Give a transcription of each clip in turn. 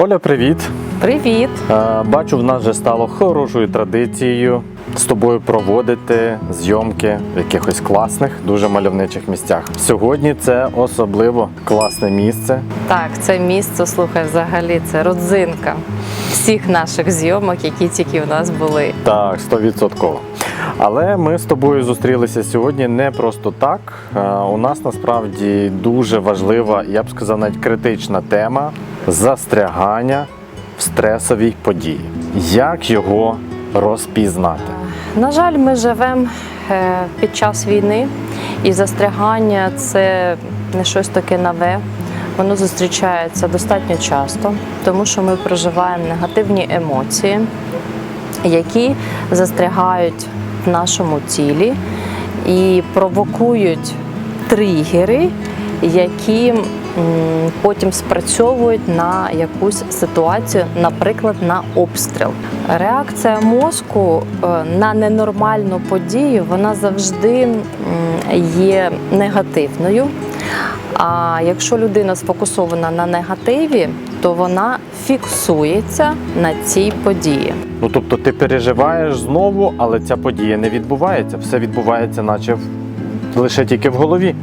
Оля, привіт! Привіт! Бачу, в нас вже стало хорошою традицією з тобою проводити зйомки в якихось класних, дуже мальовничих місцях. Сьогодні це особливо класне місце. Так, це місце, слухай, взагалі це родзинка всіх наших зйомок, які тільки в нас були. Так, стовідсотково. Але ми з тобою зустрілися сьогодні не просто так. У нас насправді дуже важлива, я б сказав, навіть критична тема застрягання в стресовій події. Як його розпізнати? На жаль, ми живемо е, під час війни, і застрягання це не щось таке нове. Воно зустрічається достатньо часто, тому що ми проживаємо негативні емоції, які застрягають в нашому тілі і провокують тригери, які потім спрацьовують на якусь ситуацію, наприклад, на обстріл. Реакція мозку е, на ненормальну подію вона завжди є негативною. А якщо людина сфокусована на негативі, то вона фіксується на цій події. Ну тобто ти переживаєш знову, але ця подія не відбувається. Все відбувається, наче лише тільки в голові.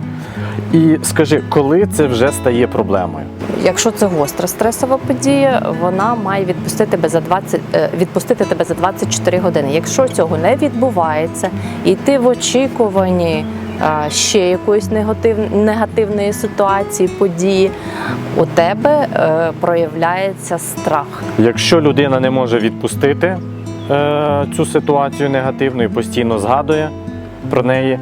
І скажи, коли це вже стає проблемою? Якщо це гостра стресова подія, вона має відпустити тебе за 20, е, відпустити тебе за 24 години. Якщо цього не відбувається, і ти в очікуванні е, ще якоїсь негатив, негативної ситуації, події, у тебе е, проявляється страх. Якщо людина не може відпустити цю ситуацію негативну і постійно згадує про неї,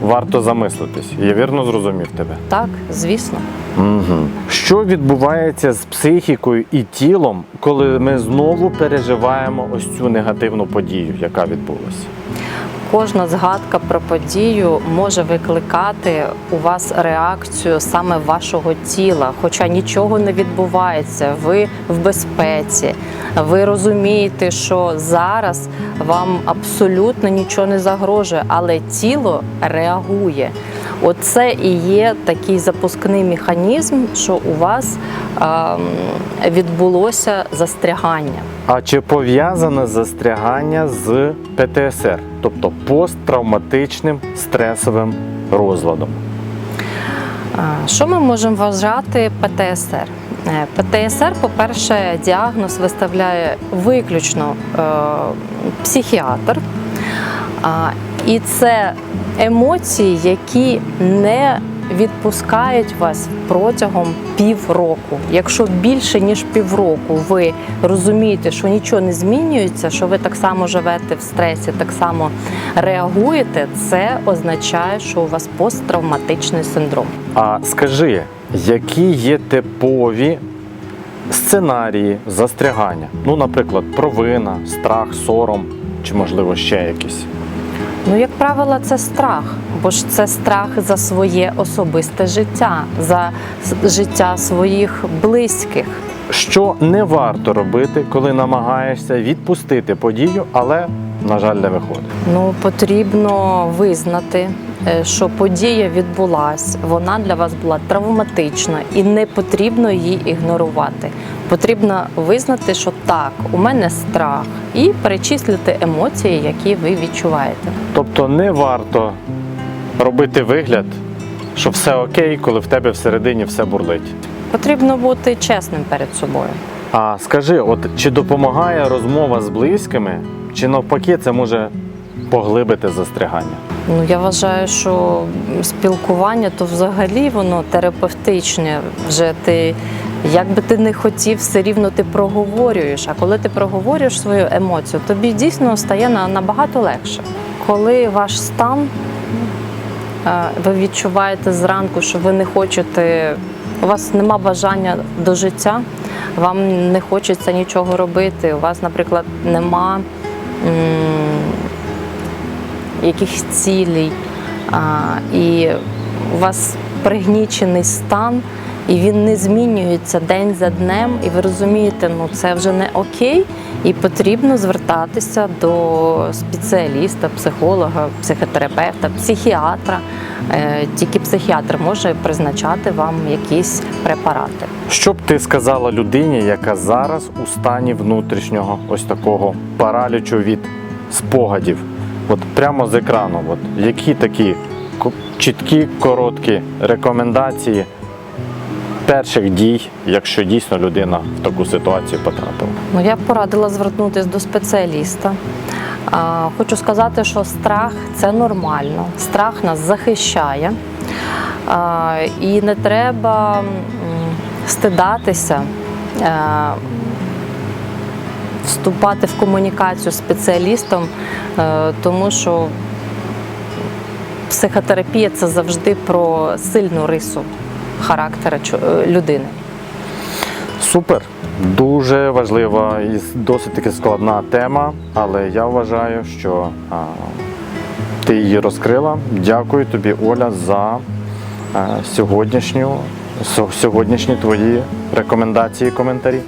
варто замислитись. Я вірно зрозумів тебе. Так, звісно. Угу. Що відбувається з психікою і тілом, коли ми знову переживаємо ось цю негативну подію, яка відбулася? Кожна згадка про подію може викликати у вас реакцію саме вашого тіла, хоча нічого не відбувається. Ви в безпеці, ви розумієте, що зараз вам абсолютно нічого не загрожує, але тіло реагує. Оце і є такий запускний механізм, що у вас ем, відбулося застрягання. А чи пов'язане застрягання з ПТСР, тобто посттравматичним стресовим розладом? Що ми можемо вважати ПТСР? Е, ПТСР, по-перше, діагноз виставляє виключно е, психіатр. І це емоції, які не відпускають вас протягом півроку. Якщо більше ніж півроку ви розумієте, що нічого не змінюється, що ви так само живете в стресі, так само реагуєте, це означає, що у вас посттравматичний синдром. А скажи, які є типові сценарії застрягання? Ну, наприклад, провина, страх, сором чи, можливо, ще якісь? Ну, як правило, це страх, бо ж це страх за своє особисте життя, за життя своїх близьких. Що не варто робити, коли намагаєшся відпустити подію, але, на жаль, не виходить. Ну, потрібно визнати, е, що подія відбулась, вона для вас була травматична і не потрібно її ігнорувати. Потрібно визнати, що так, у мене страх, і перечислити емоції, які ви відчуваєте. Тобто не варто робити вигляд, що все окей, коли в тебе всередині все бурлить. Потрібно бути чесним перед собою. А скажи, от чи допомагає розмова з близькими, чи навпаки це може поглибити застрягання? Ну я вважаю, що спілкування то взагалі воно терапевтичне. Вже ти, як би ти не хотів, все рівно ти проговорюєш. А коли ти проговорюєш свою емоцію, тобі дійсно стає на- набагато легше. Коли ваш стан е, ви відчуваєте зранку, що ви не хочете, у вас нема бажання до життя, вам не хочеться нічого робити. У вас, наприклад, нема. якихось цілей, а, і у вас пригнічений стан, і він не змінюється день за днем, і ви розумієте, ну це вже не окей, і потрібно звертатися до спеціаліста, психолога, психотерапевта, психіатра. Е, Тільки психіатр може призначати вам якісь препарати. Що б ти сказала людині, яка зараз у стані внутрішнього ось такого паралічу від спогадів? От прямо з екрану, от які такі чіткі, короткі рекомендації перших дій, якщо дійсно людина в таку ситуацію потрапила? Ну, я б порадила звернутися до спеціаліста. Хочу сказати, що страх це нормально. Страх нас захищає. І не треба стидатися, е, вступати в комунікацію з спеціалістом, е, тому що психотерапія це завжди про сильну рису характера е, людини. Супер. Дуже важлива і досить таки складна тема, але я вважаю, що а, ти її розкрила. Дякую тобі, Оля, за а, сьогоднішню, сьогоднішні твої рекомендації і коментарі.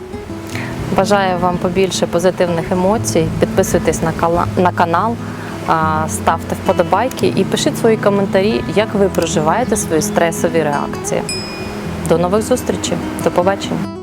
Бажаю вам побільше позитивних емоцій. Підписуйтесь на канал, ставте вподобайки і пишіть свої коментарі, як ви проживаєте свої стресові реакції. До нових зустрічей, до побачення.